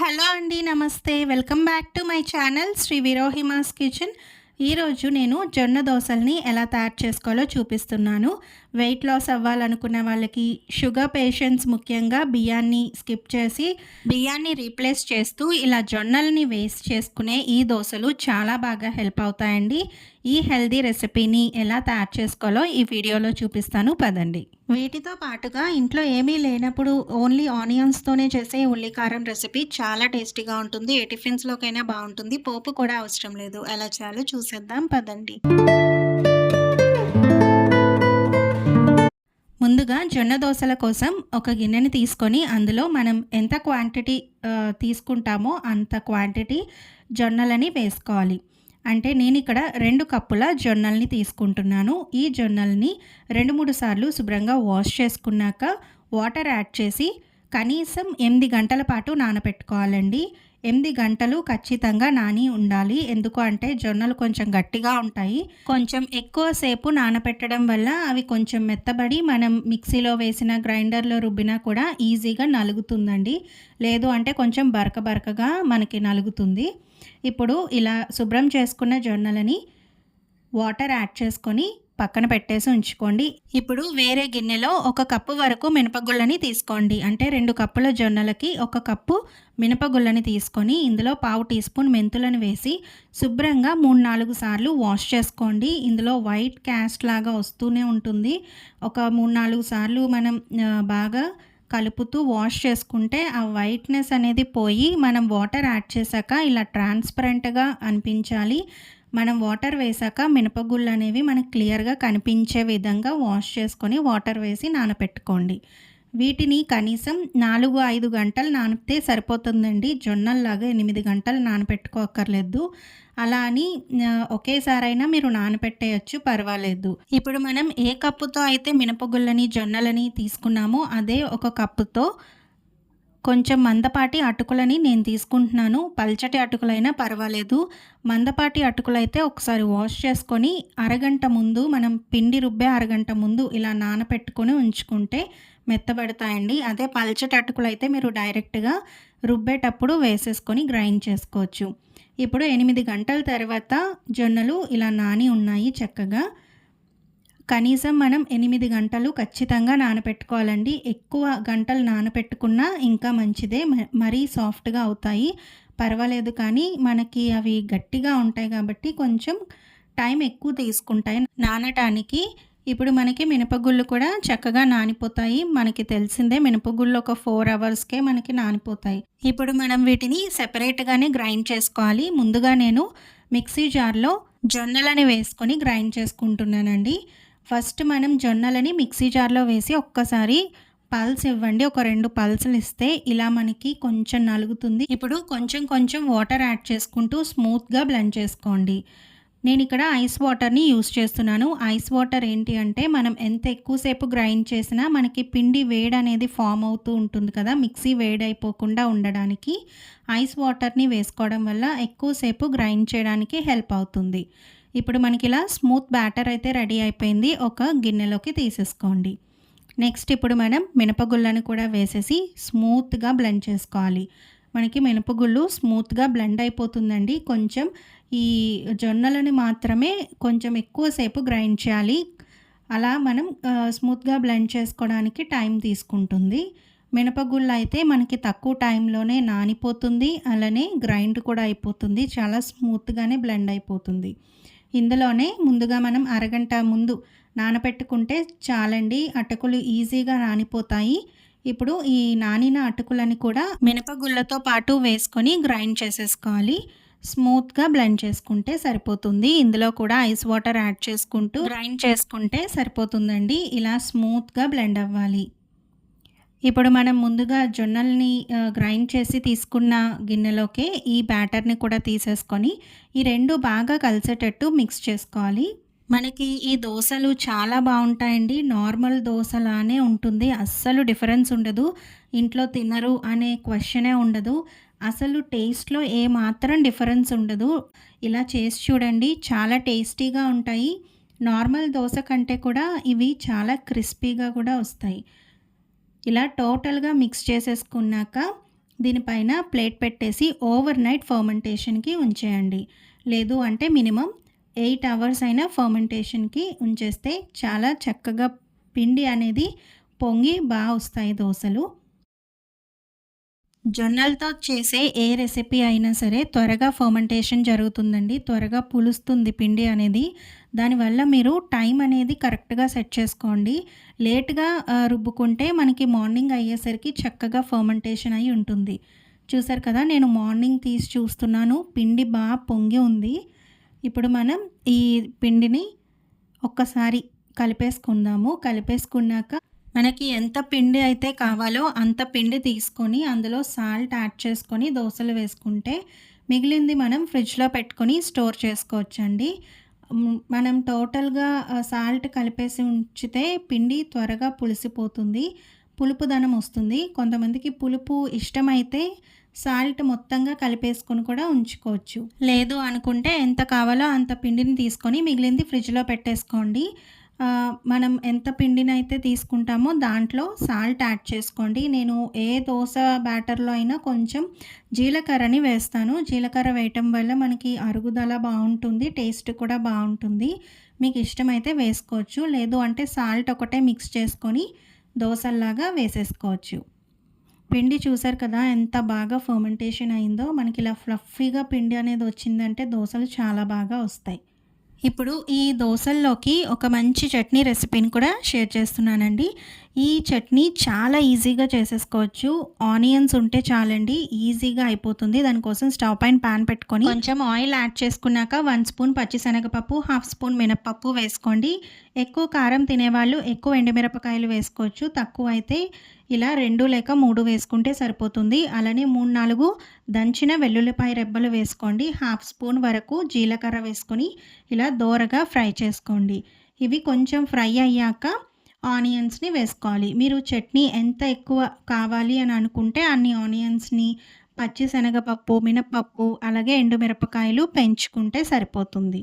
Hello అండి నమస్తే. Welcome back to my channel Shri విరోహిమాస్ kitchen. ఈరోజు నేను జొన్న దోశల్ని ఎలా తయారు చేసుకోవాలో చూపిస్తున్నాను. వెయిట్ లాస్ అవ్వాలనుకున్న వాళ్ళకి షుగర్ పేషెంట్స్ ముఖ్యంగా బియ్యాన్ని స్కిప్ చేసి బియ్యాన్ని రీప్లేస్ చేస్తూ ఇలా జొన్నల్ని వేస్ట్ చేసుకునే ఈ దోశలు చాలా బాగా హెల్ప్ అవుతాయండి. ఈ హెల్దీ రెసిపీని ఎలా తయారు చేసుకోవాలో ఈ వీడియోలో చూపిస్తాను. పదండి. వీటితో పాటుగా ఇంట్లో ఏమీ లేనప్పుడు ఓన్లీ ఆనియన్స్తోనే చేసే ఉల్లికారం రెసిపీ చాలా టేస్టీగా ఉంటుంది. ఏ టిఫిన్స్లోకైనా బాగుంటుంది. పోపు కూడా అవసరం లేదు. ఎలా చేయాలో చూసేద్దాం. పదండి. ముందుగా జొన్న దోశల కోసం ఒక గిన్నెని తీసుకొని అందులో మనం ఎంత క్వాంటిటీ తీసుకుంటామో అంత క్వాంటిటీ జొన్నలని వేసుకోవాలి. అంటే నేను ఇక్కడ రెండు కప్పుల జొన్నల్ని తీసుకుంటున్నాను. ఈ జొన్నల్ని రెండు మూడు సార్లు శుభ్రంగా వాష్ చేసుకున్నాక వాటర్ యాడ్ చేసి కనీసం ఎనిమిది గంటల పాటు నానబెట్టుకోవాలండి. ఎనిమిది గంటలు ఖచ్చితంగా నాని ఉండాలి. ఎందుకు అంటే జొన్నలు కొంచెం గట్టిగా ఉంటాయి. కొంచెం ఎక్కువ సేపు నానబెట్టడం వల్ల అవి కొంచెం మెత్తబడి మనం మిక్సీలో వేసిన గ్రైండర్లో రుబ్బినా కూడా ఈజీగా నలుగుతుందండి. లేదు అంటే కొంచెం బరక బరకగా మనకి నలుగుతుంది. ఇప్పుడు ఇలా శుభ్రం చేసుకున్న జొన్నలని వాటర్ యాడ్ చేసుకొని పక్కన పెట్టేసి ఉంచుకోండి. ఇప్పుడు వేరే గిన్నెలో ఒక కప్పు వరకు మినపగుళ్ళని తీసుకోండి. అంటే రెండు కప్పుల జొన్నలకి ఒక కప్పు మినపగుళ్ళని తీసుకొని ఇందులో పావు టీ స్పూన్ మెంతులను వేసి శుభ్రంగా మూడు నాలుగు సార్లు వాష్ చేసుకోండి. ఇందులో వైట్ క్యాస్ట్ లాగా వస్తూనే ఉంటుంది. ఒక మూడు నాలుగు సార్లు మనం బాగా కలుపుతూ వాష్ చేసుకుంటే ఆ వైట్నెస్ అనేది పోయి మనం వాటర్ యాడ్ చేశాక ఇలా ట్రాన్స్పరెంట్గా అనిపించాలి. మనం వాటర్ వేసాక మినపగుళ్ళు అనేవి మనకు క్లియర్గా కనిపించే విధంగా వాష్ చేసుకొని వాటర్ వేసి నానపెట్టుకోండి. వీటిని కనీసం నాలుగు ఐదు గంటలు నానిపితే సరిపోతుందండి. జొన్నల్లాగా ఎనిమిది గంటలు నానపెట్టుకోకర్లేదు అలా అని ఒకేసారైనా మీరు నానపెట్టేయచ్చు పర్వాలేదు. ఇప్పుడు మనం ఏ కప్పుతో అయితే మినపగుళ్ళని జొన్నలని తీసుకున్నామో అదే ఒక కప్పుతో కొంచెం మందపాటి అటుకులని నేను తీసుకుంటున్నాను. పల్చటి అటుకులైనా పర్వాలేదు. మందపాటి అటుకులైతే ఒకసారి వాష్ చేసుకొని అరగంట ముందు మనం పిండి రుబ్బే అరగంట ముందు ఇలా నానపెట్టుకొని ఉంచుకుంటే మెత్తబడతాయండి. అదే పల్చటి అటుకులైతే మీరు డైరెక్ట్గా రుబ్బేటప్పుడు వేసేసుకొని గ్రైండ్ చేసుకోవచ్చు. ఇప్పుడు ఎనిమిది గంటల తర్వాత జొన్నలు ఇలా నాని ఉన్నాయి చక్కగా. కనీసం మనం ఎనిమిది గంటలు ఖచ్చితంగా నానపెట్టుకోవాలండి. ఎక్కువ గంటలు నానపెట్టుకున్నా ఇంకా మంచిదే. మరీ సాఫ్ట్గా అవుతాయి. పర్వాలేదు కానీ మనకి అవి గట్టిగా ఉంటాయి కాబట్టి కొంచెం టైం ఎక్కువ తీసుకుంటాయి. నానటానికి ఇప్పుడు మనకి మినపగుళ్ళు కూడా చక్కగా నానిపోతాయి. మనకి తెలిసిందే మినపగుళ్ళు ఒక ఫోర్ అవర్స్కే మనకి నానిపోతాయి. ఇప్పుడు మనం వీటిని సెపరేట్గానే గ్రైండ్ చేసుకోవాలి. ముందుగా నేను మిక్సీ జార్లో జొన్నలని వేసుకొని గ్రైండ్ చేసుకుంటున్నానండి. ఫస్ట్ మనం జొన్నలని మిక్సీ జార్లో వేసి ఒక్కసారి పల్స్ ఇవ్వండి. ఒక రెండు పల్సులు ఇస్తే ఇలా మనకి కొంచెం నలుగుతుంది. ఇప్పుడు కొంచెం కొంచెం వాటర్ యాడ్ చేసుకుంటూ స్మూత్గా బ్లెండ్ చేసుకోండి. నేను ఇక్కడ ఐస్ వాటర్ని యూస్ చేస్తున్నాను. ఐస్ వాటర్ ఏంటి అంటే మనం ఎంత ఎక్కువసేపు గ్రైండ్ చేసినా మనకి పిండి వేడి అనేది ఫామ్ అవుతూ ఉంటుంది కదా. మిక్సీ వేడైపోకుండా అయిపోకుండా ఉండడానికి ఐస్ వాటర్ని వేసుకోవడం వల్ల ఎక్కువసేపు గ్రైండ్ చేయడానికి హెల్ప్ అవుతుంది. ఇప్పుడు మనకి ఇలా స్మూత్ బ్యాటర్ అయితే రెడీ అయిపోయింది. ఒక గిన్నెలోకి తీసేసుకోండి. నెక్స్ట్ ఇప్పుడు మనం మినపగుళ్ళను కూడా వేసేసి స్మూత్గా బ్లెండ్ చేసుకోవాలి. మనకి మినపగుళ్ళు స్మూత్గా బ్లెండ్ అయిపోతుందండి. కొంచెం ఈ జొన్నలని మాత్రమే కొంచెం ఎక్కువసేపు గ్రైండ్ చేయాలి. అలా మనం స్మూత్గా బ్లెండ్ చేసుకోవడానికి టైం తీసుకుంటుంది. మినపగుళ్ళు అయితే మనకి తక్కువ టైంలోనే నానిపోతుంది. అలానే గ్రైండ్ కూడా అయిపోతుంది. చాలా స్మూత్గానే బ్లెండ్ అయిపోతుంది. ఇందులోనే ముందుగా మనం అరగంట ముందు నానబెట్టుకుంటే చాలండి అటుకులు ఈజీగా నానిపోతాయి ఇప్పుడు ఈ నానిన అటుకులని కూడా మినపగుళ్ళతో పాటు వేసుకొని గ్రైండ్ చేసేసుకోవాలి. స్మూత్గా బ్లెండ్ చేసుకుంటే సరిపోతుంది. ఇందులో కూడా ఐస్ వాటర్ యాడ్ చేసుకుంటూ గ్రైండ్ చేసుకుంటే సరిపోతుందండి. ఇలా స్మూత్గా బ్లెండ్ అవ్వాలి. ఇప్పుడు మనం ముందుగా జొన్నల్ని గ్రైండ్ చేసి తీసుకున్న గిన్నెలోకి ఈ బ్యాటర్ని కూడా తీసేసుకొని ఈ రెండు బాగా కలిసేటట్టు మిక్స్ చేసుకోవాలి. మనకి ఈ దోశలు చాలా బాగుంటాయండి. నార్మల్ దోశలానే ఉంటుంది. అస్సలు డిఫరెన్స్ ఉండదు. ఇంట్లో తినరు అనే క్వశ్చనే ఉండదు. అసలు టేస్ట్లో ఏ మాత్రం డిఫరెన్స్ ఉండదు. ఇలా చేసి చూడండి. చాలా టేస్టీగా ఉంటాయి. నార్మల్ దోశ కంటే కూడా ఇవి చాలా క్రిస్పీగా కూడా వస్తాయి. ఇలా టోటల్గా మిక్స్ చేసేసుకున్నాక దీనిపైన ప్లేట్ పెట్టేసి ఓవర్ నైట్ ఫర్మెంటేషన్‌కి ఉంచేయండి. లేదు అంటే మినిమమ్ ఎయిట్ అవర్స్ అయినా ఫర్మెంటేషన్‌కి ఉంచేస్తే చాలా చక్కగా పిండి అనేది పొంగి బాగా వస్తాయి దోశలు జొన్నలతో చేసే ఏ రెసిపీ అయినా సరే త్వరగా ఫర్మెంటేషన్ జరుగుతుందండి. త్వరగా పులుస్తుంది పిండి అనేది. దానివల్ల మీరు టైం అనేది కరెక్ట్‌గా సెట్ చేసుకోండి. లేట్‌గా రుబ్బుకుంటే మనకి మార్నింగ్ అయ్యేసరికి చక్కగా ఫర్మెంటేషన్ అయి ఉంటుంది. చూసారు కదా! నేను మార్నింగ్ తీసి చూస్తున్నాను. పిండి బాగా పొంగి ఉంది. ఇప్పుడు మనం ఈ పిండిని ఒక్కసారి కలిపేసుకుందాము. కలిపేసుకున్నాక మనకి ఎంత పిండి అయితే కావాలో అంత పిండి తీసుకొని అందులో సాల్ట్ యాడ్ చేసుకొని దోశలు వేసుకుంటే మిగిలింది మనం ఫ్రిడ్జ్‌లో పెట్టుకొని స్టోర్ చేసుకోవచ్చండి. మనం టోటల్‌గా సాల్ట్ కలిపేసి ఉంచితే పిండి త్వరగా పులిసిపోతుంది. పులుపుదనం వస్తుంది. కొంతమందికి పులుపు ఇష్టమైతే సాల్ట్ మొత్తంగా కలిపేసుకొని కూడా ఉంచుకోవచ్చు. లేదు అనుకుంటే ఎంత కావాలో అంత పిండిని తీసుకొని మిగిలింది ఫ్రిడ్జ్‌లో పెట్టేసుకోండి. మనం ఎంత పిండినైతే తీసుకుంటామో దాంట్లో సాల్ట్ యాడ్ చేసుకోండి. నేను ఏ దోశ బ్యాటర్‌లో అయినా కొంచెం జీలకర్రని వేస్తాను. జీలకర్ర వేయటం వల్ల మనకి అరుగుదల బాగుంటుంది టేస్ట్ కూడా బాగుంటుంది మీకు ఇష్టమైతే వేసుకోవచ్చు. లేదు అంటే సాల్ట్ ఒకటే మిక్స్ చేసుకొని దోశల్లాగా వేసేసుకోవచ్చు. పిండి చూసారు కదా! ఎంత బాగా ఫర్మెంటేషన్ అయిందో. మనకి ఇలా ఫ్లఫీగా పిండి అనేది వచ్చిందంటే దోశలు చాలా బాగా వస్తాయి. ఇప్పుడు ఈ దోశల్లోకి ఒక మంచి చట్నీ రెసిపీని కూడా షేర్ చేస్తున్నానండి. ఈ చట్నీ చాలా ఈజీగా చేసేసుకోవచ్చు. ఆనియన్స్ ఉంటే చాలండి. ఈజీగా అయిపోతుంది. దానికోసం స్టవ్ పైన పాన్ పెట్టుకొని కొంచెం ఆయిల్ యాడ్ చేసుకున్నాక వన్ స్పూన్ పచ్చిశనగపప్పు, హాఫ్ స్పూన్ మినపప్పు వేసుకోండి. ఎక్కువ కారం తినేవాళ్ళు ఎక్కువ ఎండుమిరపకాయలు వేసుకోవచ్చు. తక్కువ అయితే ఇలా రెండు లేక మూడు వేసుకుంటే సరిపోతుంది. అలానే 3, 4 దంచిన వెల్లుల్లిపాయ రెబ్బలు వేసుకోండి. హాఫ్ స్పూన్ వరకు జీలకర్ర వేసుకొని ఇలా దోరగా ఫ్రై చేసుకోండి. ఇవి కొంచెం ఫ్రై అయ్యాక ఆనియన్స్‌ని వేసుకోవాలి. మీరు చట్నీ ఎంత ఎక్కువ కావాలి అని అనుకుంటే అన్ని ఆనియన్స్‌ని, పచ్చిశనగపప్పు, మినపప్పు అలాగే ఎండుమిరపకాయలు పెంచుకుంటే సరిపోతుంది.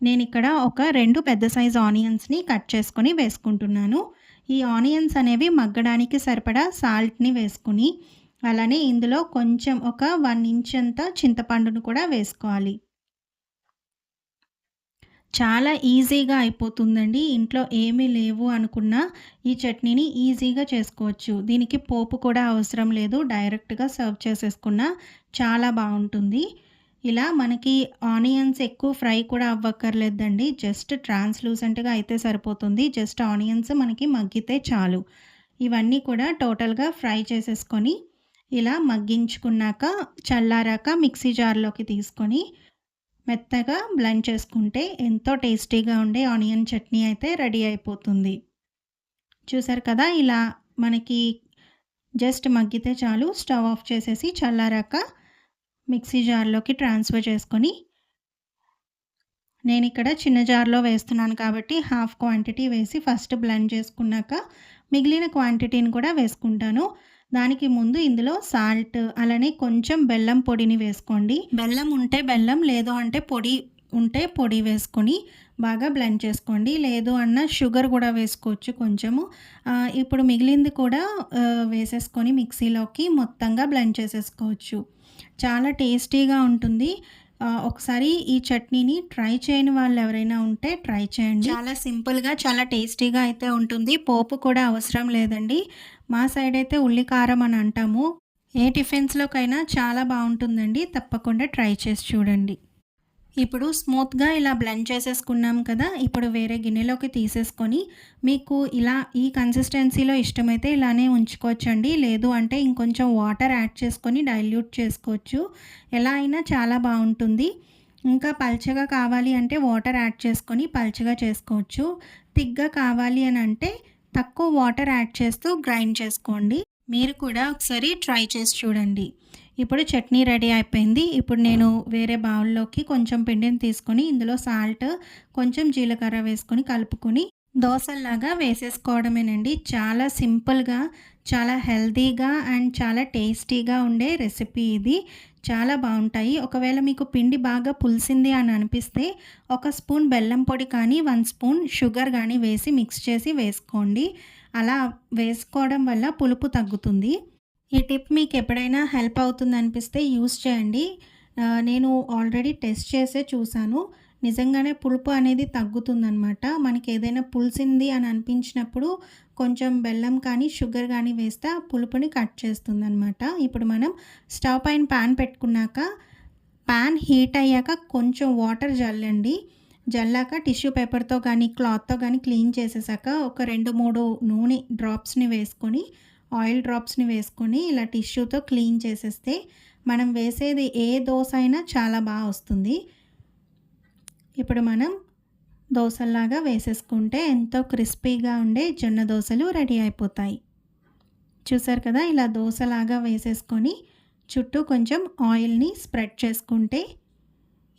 నేను ఇక్కడ ఒక రెండు పెద్ద సైజ్ ఆనియన్స్‌ని కట్ చేసుకొని వేసుకుంటున్నాను. ఈ ఆనియన్స్ అనేవి మగ్గడానికి సరిపడా సాల్ట్‌ని వేసుకుని అలానే ఇందులో కొంచెం ఒక వన్ ఇంచ్ అంత చింతపండును కూడా వేసుకోవాలి. చాలా ఈజీగా అయిపోతుందండి. ఇంట్లో ఏమీ లేవు అనుకున్నా ఈ చట్నీని ఈజీగా చేసుకోవచ్చు. దీనికి పోపు కూడా అవసరం లేదు. డైరెక్ట్‌గా సర్వ్ చేసేసుకున్నా చాలా బాగుంటుంది ఇలా మనకి ఆనియన్స్ ఎక్కువ ఫ్రై కూడా అవ్వక్కర్లేదండి. జస్ట్ ట్రాన్స్‌లూసెంట్‌గా అయితే సరిపోతుంది. జస్ట్ ఆనియన్స్ మనకి మగ్గితే చాలు. ఇవన్నీ కూడా టోటల్‌గా ఫ్రై చేసేసుకొని ఇలా మగ్గించుకున్నాక చల్లారాక మిక్సీ జార్‌లోకి తీసుకొని మెత్తగా బ్లెండ్ చేసుకుంటే ఎంతో టేస్టీగా ఉండే ఆనియన్ చట్నీ అయితే రెడీ అయిపోతుంది. చూసారు కదా! ఇలా మనకి జస్ట్ మగ్గితే చాలు. స్టవ్ ఆఫ్ చేసేసి చల్లారాక మిక్సీ జార్‌లోకి ట్రాన్స్‌ఫర్ చేసుకొని నేను ఇక్కడ చిన్న జార్‌లో వేస్తున్నాను కాబట్టి హాఫ్ క్వాంటిటీ వేసి ఫస్ట్ బ్లెండ్ చేసుకున్నాక మిగిలిన క్వాంటిటీని కూడా వేసుకుంటాను. దానికి ముందు ఇందులో సాల్ట్ అలానే కొంచెం బెల్లం పొడిని వేసుకోండి. బెల్లం ఉంటే బెల్లం లేదు అంటే పొడి ఉంటే పొడి వేసుకొని బాగా బ్లెండ్ చేసుకోండి. లేదు అన్న షుగర్ కూడా వేసుకోవచ్చు కొంచెము. ఇప్పుడు మిగిలింది కూడా వేసేసుకొని మిక్సీలోకి మొత్తంగా బ్లెండ్ చేసేసుకోవచ్చు. చాలా టేస్టీగా ఉంటుంది. ఒకసారి ఈ చట్నీని ట్రై చేయని వాళ్ళు ఎవరైనా ఉంటే ట్రై చేయండి. చాలా సింపుల్‌గా చాలా టేస్టీగా అయితే ఉంటుంది. పోపు కూడా అవసరం లేదండి. మా సైడ్ అయితే ఉల్లి కారం అని అంటాము. ఏ టిఫిన్స్‌లోకైనా చాలా బాగుంటుందండి తప్పకుండా ట్రై చేసి చూడండి. ఇప్పుడు స్మూత్‌గా ఇలా బ్లెండ్ చేసేసుకున్నాం కదా! ఇప్పుడు వేరే గిన్నెలోకి తీసేసుకొని మీకు ఇలా ఈ కన్సిస్టెన్సీలో ఇష్టమైతే ఇలానే ఉంచుకోవచ్చండి. లేదు అంటే ఇంకొంచెం వాటర్ యాడ్ చేసుకొని డైల్యూట్ చేసుకోవచ్చు. ఎలా అయినా చాలా బాగుంటుంది ఇంకా పల్చగా కావాలి అంటే వాటర్ యాడ్ చేసుకొని పల్చగా చేసుకోవచ్చు. థిక్‌గా కావాలి అని అంటే తక్కువ వాటర్ యాడ్ చేస్తూ గ్రైండ్ చేసుకోండి. మీరు కూడా ఒకసారి ట్రై చేసి చూడండి. ఇప్పుడు చట్నీ రెడీ అయిపోయింది. ఇప్పుడు నేను వేరే బౌల్‌లోకి కొంచెం పిండిని తీసుకొని ఇందులో సాల్ట్, కొంచెం జీలకర్ర వేసుకొని కలుపుకొని దోశల్లాగా వేసేసుకోవడమేనండి. చాలా సింపుల్‌గా, చాలా హెల్తీగా అండ్ చాలా టేస్టీగా ఉండే రెసిపీ ఇది. చాలా బాగుంటాయి ఒకవేళ మీకు పిండి బాగా పులిసింది అని అనిపిస్తే ఒక స్పూన్ బెల్లం పొడి కానీ, వన్ స్పూన్ షుగర్ కానీ వేసి మిక్స్ చేసి వేసుకోండి. అలా వేసుకోవడం వల్ల పులుపు తగ్గుతుంది. ఈ టిప్ మీకు ఎప్పుడైనా హెల్ప్ అవుతుందనిపిస్తే యూస్ చేయండి. నేను ఆల్రెడీ టెస్ట్ చేసే చూసాను. నిజంగానే పులుపు అనేది తగ్గుతుందనమాట. మనకి ఏదైనా పులిసింది అని అనిపించినప్పుడు కొంచెం బెల్లం కానీ, షుగర్ కానీ వేస్తే ఆ పులుపుని కట్ చేస్తుందనమాట. ఇప్పుడు మనం స్టవ్ పైన పాన్ పెట్టుకున్నాక, పాన్ హీట్ అయ్యాక కొంచెం వాటర్ జల్లండి. జల్లాక టిష్యూ పేపర్‌తో కానీ క్లాత్‌తో కానీ క్లీన్ చేసేసాక ఒక 2, 3 నూనె డ్రాప్స్‌ని వేసుకొని, ఆయిల్ డ్రాప్స్‌ని వేసుకొని ఇలా టిష్యూతో క్లీన్ చేసేస్తే మనం వేసేది ఏ దోశ అయినా చాలా బాగా వస్తుంది. ఇప్పుడు మనం దోశల్లాగా వేసేసుకుంటే ఎంతో క్రిస్పీగా ఉండే జొన్న దోశలు రెడీ అయిపోతాయి. చూసారు కదా! ఇలా దోశలాగా వేసేసుకొని చుట్టూ కొంచెం ఆయిల్‌ని స్ప్రెడ్ చేసుకుంటే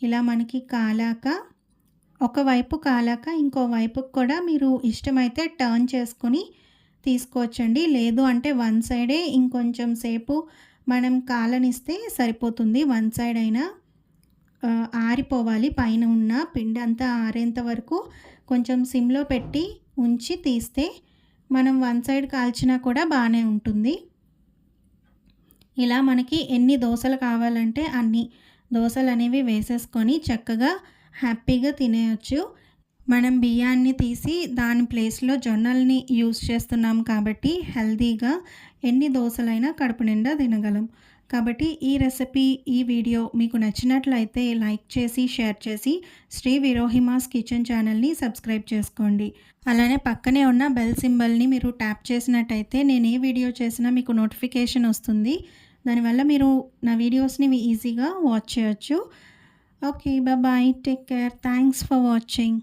ఇలా మనకి కాలాక ఒకవైపు కాలాక ఇంకో వైపుకి కూడా మీరు ఇష్టమైతే టర్న్ చేసుకొని తీసుకోవచ్చండి. లేదు అంటే వన్ సైడే ఇంకొంచెం సేపు మనం కాలనిస్తే సరిపోతుంది. వన్ సైడ్ అయినా ఆరిపోవాలి. పైన ఉన్న పిండి అంతా ఆరేంత వరకు కొంచెం సిమ్‌లో పెట్టి ఉంచి తీస్తే మనం వన్ సైడ్ కాల్చినా కూడా బాగానే ఉంటుంది. ఇలా మనకి ఎన్ని దోశలు కావాలంటే అన్ని దోశలు అనేవి వేసేసుకొని చక్కగా హ్యాపీగా తినేయచ్చు మనం బియ్యాన్ని తీసి దాని ప్లేస్‌లో జొన్నల్ని యూస్ చేస్తున్నాం కాబట్టి హెల్తీగా ఎన్ని దోసలైనా కడుపు నిండా తినగలం. కాబట్టి ఈ రెసిపీ, ఈ వీడియో మీకు నచ్చినట్లయితే లైక్ చేసి, షేర్ చేసి శ్రీ విరోహిమాస్ కిచెన్ ఛానల్‌ని సబ్స్క్రైబ్ చేసుకోండి. అలానే పక్కనే ఉన్న బెల్ సింబల్‌ని మీరు ట్యాప్ చేసినట్టయితే నేను ఏ వీడియో చేసినా మీకు నోటిఫికేషన్ వస్తుంది. దానివల్ల మీరు నా వీడియోస్‌ని ఈజీగా వాచ్ చేయొచ్చు. Okay. Bye bye. Take care. Thanks for watching.